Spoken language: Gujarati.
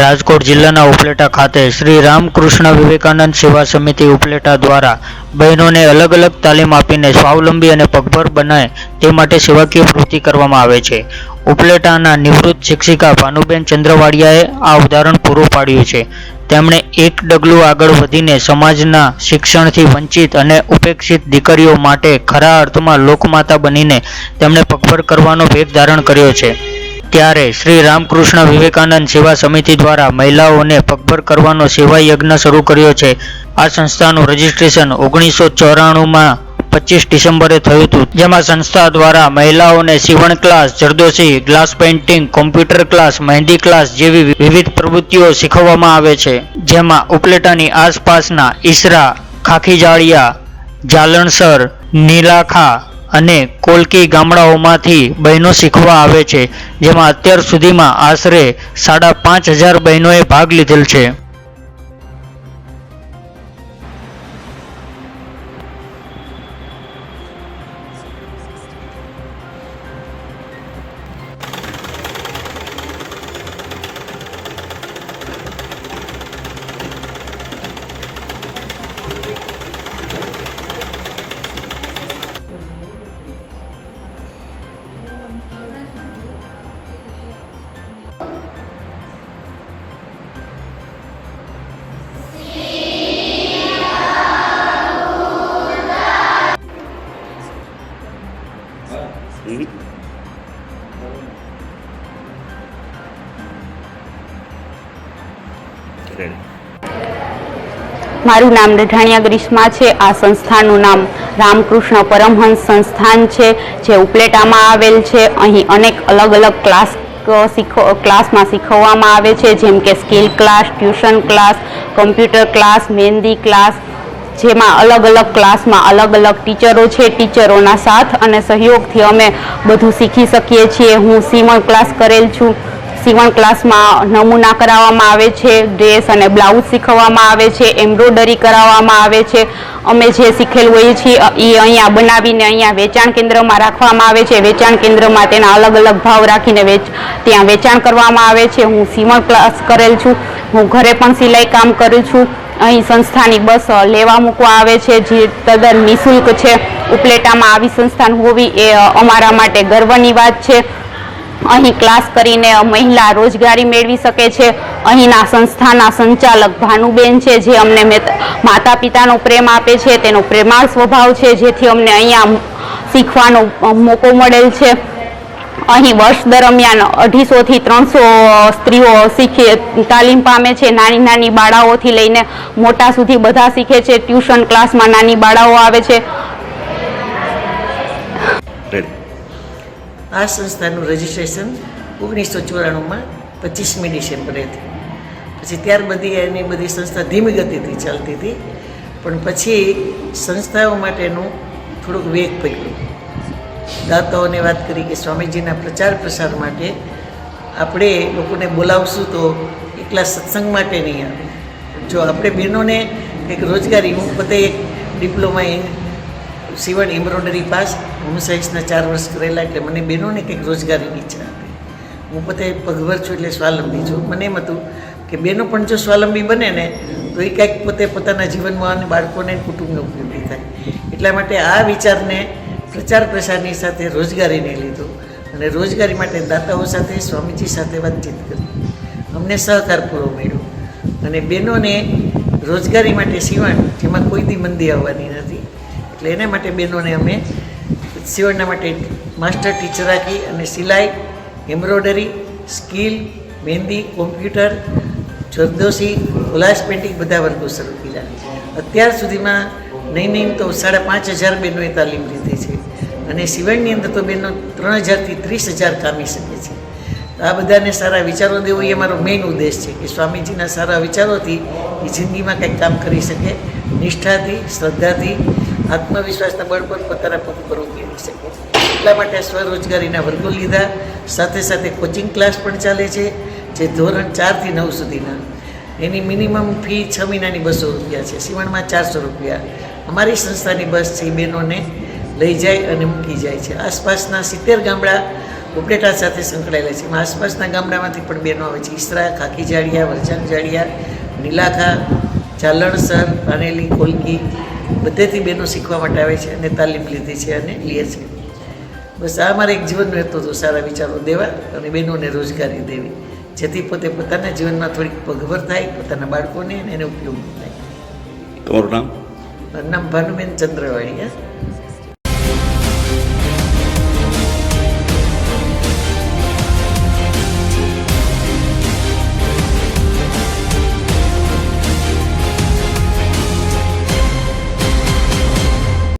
રાજકોટ જિલ્લાના ઉપલેટા ખાતે શ્રી રામકૃષ્ણ વિવેકાનંદ સેવા સમિતિ ઉપલેટા દ્વારા બહેનોને અલગ અલગ તાલીમ આપીને સ્વાવલંબી અને પગભર બનાય તે માટે સેવાકીય પ્રવૃત્તિ કરવામાં આવે છે. ઉપલેટાના નિવૃત્ત શિક્ષિકા ભાનુબેન ચંદ્રવાડિયાએ આ ઉદાહરણ પૂરું પાડ્યું છે. તેમણે એક ડગલું આગળ વધીને સમાજના શિક્ષણથી વંચિત અને ઉપેક્ષિત દીકરીઓ માટે ખરા અર્થમાં લોકમાતા બનીને તેમણે પગભર કરવાનો વેગ ધારણ કર્યો છે. ત્યારે શ્રી રામકૃષ્ણ વિવેકાનંદ સેવા સમિતિ દ્વારા મહિલાઓને પગભર કરવાનો સેવા યજ્ઞ શરૂ કર્યો છે. આ સંસ્થાનું રજીસ્ટ્રેશન ઓગણીસો ચોરાણુંમાં પચીસ ડિસેમ્બરે થયું હતું. જેમાં સંસ્થા દ્વારા મહિલાઓને સીવણ class, zardozi, glass painting, computer class, mehndi class જેવી વિવિધ પ્રવૃત્તિઓ શીખવવામાં આવે છે. જેમાં ઉપલેટાની આસપાસના ઈસરા ખાખીજાળિયા જાલણસર નીલાખા અને કોલકી ગામડાઓમાંથી બહેનો શીખવા આવે છે, જેમાં અત્યાર સુધીમાં આશરે સાડા પાંચ હજાર બહેનોએ ભાગ લીધેલ છે. મારું નામ રઢાણિયા ગ્રીષ્મા છે. આ સંસ્થાનું નામ રામકૃષ્ણ પરમહંસ સંસ્થાન છે, જે ઉપલેટામાં આવેલ છે. અહીં અનેક અલગ અલગ ક્લાસ શીખો, ક્લાસમાં શીખવવામાં આવે છે, જેમ કે skill class, tuition class, computer class, mehndi class, જેમાં અલગ અલગ ક્લાસમાં અલગ અલગ ટીચરો છે. ટીચરોના સાથ અને સહયોગથી અમે બધું શીખી શકીએ છીએ. હું સીમણ ક્લાસ કરેલ છું. સીવણ ક્લાસમાં નમૂના કરાવવામાં આવે છે, ડ્રેસ અને બ્લાઉઝ શીખવવામાં આવે છે એમ્બ્રોડરી કરાવવામાં આવે છે. અમે જે શીખેલ હોઈએ છીએ એ અહીંયા બનાવીને અહીંયા વેચાણ કેન્દ્રમાં રાખવામાં આવે છે. વેચાણ કેન્દ્રમાં તેના અલગ અલગ ભાવ રાખીને વેચ, ત્યાં વેચાણ કરવામાં આવે છે. હું સીવણ ક્લાસ કરેલ છું. હું ઘરે પણ સિલાઈ કામ કરું છું. અહીં સંસ્થાની બસ લેવા મૂકવા આવે છે. જે તદ્દન નિઃશુલ્ક છે. ઉપલેટામાં આવી સંસ્થાન હોવી એ અમારા માટે ગર્વની વાત છે. અહીં ક્લાસ કરીને મહિલા રોજગારી મેળવી શકે છે. અહીંના સંસ્થાના સંચાલક ભાનુબેન છે, જે અમને મેત- પિતાનો પ્રેમ આપે છે, તેનો પ્રેમાળ સ્વભાવ છે, જેથી અમને અહીંયા શીખવાનો મોકો મળેલ છે. અહીં વર્ષ દરમિયાન અઢીસોથી ત્રણસો સ્ત્રીઓ શીખી, તાલીમ પામે છે. નાની નાની બાળાઓથી લઈને મોટા સુધી બધા શીખે છે. ટ્યુશન ક્લાસમાં નાની બાળાઓ આવે છે. આ સંસ્થાનું રજિસ્ટ્રેશન ઓગણીસો ચોરાણુંમાં પચીસમી ડિસેમ્બરે થયું. પછી ત્યાર બધી એની બધી સંસ્થા ધીમી ગતિથી ચાલતી હતી. પણ પછી સંસ્થાઓ માટેનું થોડુંક વેગ પડ્યું. દાતાઓને વાત કરી કે સ્વામીજીના પ્રચાર પ્રસાર માટે આપણે લોકોને બોલાવશું તો એકલા સત્સંગ માટે નહીં આવે. જો આપણે બહેનોને એક રોજગારી હું પોતે એક ડિપ્લોમા સીવણ એમ્બ્રોઇડરી પાસ. હોમ સાઇન્સના ચાર વર્ષ કરેલા એટલે મને બહેનોને કંઈક રોજગારીની ઈચ્છા હતી હું પોતે પગભર છું એટલે સ્વાવલંબી છું. મને એમ હતું કે બહેનો પણ જો સ્વાવલંબી બને ને, તો એ કંઈક પોતે પોતાના જીવનમાં અને બાળકોને કુટુંબને ઉપયોગી થાય. એટલા માટે આ વિચારને પ્રચાર પ્રસારની સાથે રોજગારીને લીધો અને રોજગારી માટે દાતાઓ સાથે, સ્વામીજી સાથે વાતચીત કરી. અમને સહકાર પૂરો મળ્યો. અને બહેનોને રોજગારી માટે સીવણ જેમાં કોઈ દી મંદી આવવાની નથી. એટલે એના માટે બહેનોને અમે સીવણના માટે માસ્ટર ટીચર રાખી અને સિલાઈ embroidery skill, mehndi, computer, zardozi, glass painting બધા વર્ગો શરૂ કર્યા. અત્યાર સુધીમાં નહીં નહીં તો સાડા પાંચ હજાર બહેનોએ તાલીમ લીધી છે. અને સિવણની અંદર તો બહેનો ત્રણ હજારથી ત્રીસ હજાર કામી શકે છે. આ બધાને સારા વિચારો દેવો એ અમારો મેઇન ઉદ્દેશ છે કે સ્વામીજીના સારા વિચારોથી એ જિંદગીમાં કંઈક કામ કરી શકે. નિષ્ઠાથી, શ્રદ્ધાથી આત્મવિશ્વાસના બળ પર પોતાના પગ પર ઉકેલી શકે. એટલા માટે સ્વરોજગારીના વર્ગો લીધા. સાથે સાથે કોચિંગ ક્લાસ પણ ચાલે છે, જે ધોરણ ચારથી નવ સુધીના. એની મિનિમમ ફી છ મહિનાની બસો રૂપિયા છે. સીવણમાં ચારસો રૂપિયા. અમારી સંસ્થાની બસ છે બહેનોને લઈ જાય અને મૂકી જાય છે. આસપાસના સિત્તેર ગામડા ઉપલેટા સાથે સંકળાયેલા છે. આસપાસના ગામડામાંથી પણ બહેનો આવે છે. ઈસરા ખાકી જાડિયા વરચાંદ જાડિયા નીલાખા ચાલણસર પાનેલી કોલકી બધેથી બહેનો શીખવા માટે આવે છે અને તાલીમ લીધી છે અને લે છે. બસ આ મારે એક જીવન રહેતો હતો સારા વિચારો દેવા અને બહેનોને રોજગારી દેવી. જેથી પોતે પોતાના જીવનમાં થોડીક પગભર થાય પોતાના બાળકોને અને એને ઉપયોગ થાય. તમારું નામ? નામ ભાનુબેન ચંદ્રવાડિયા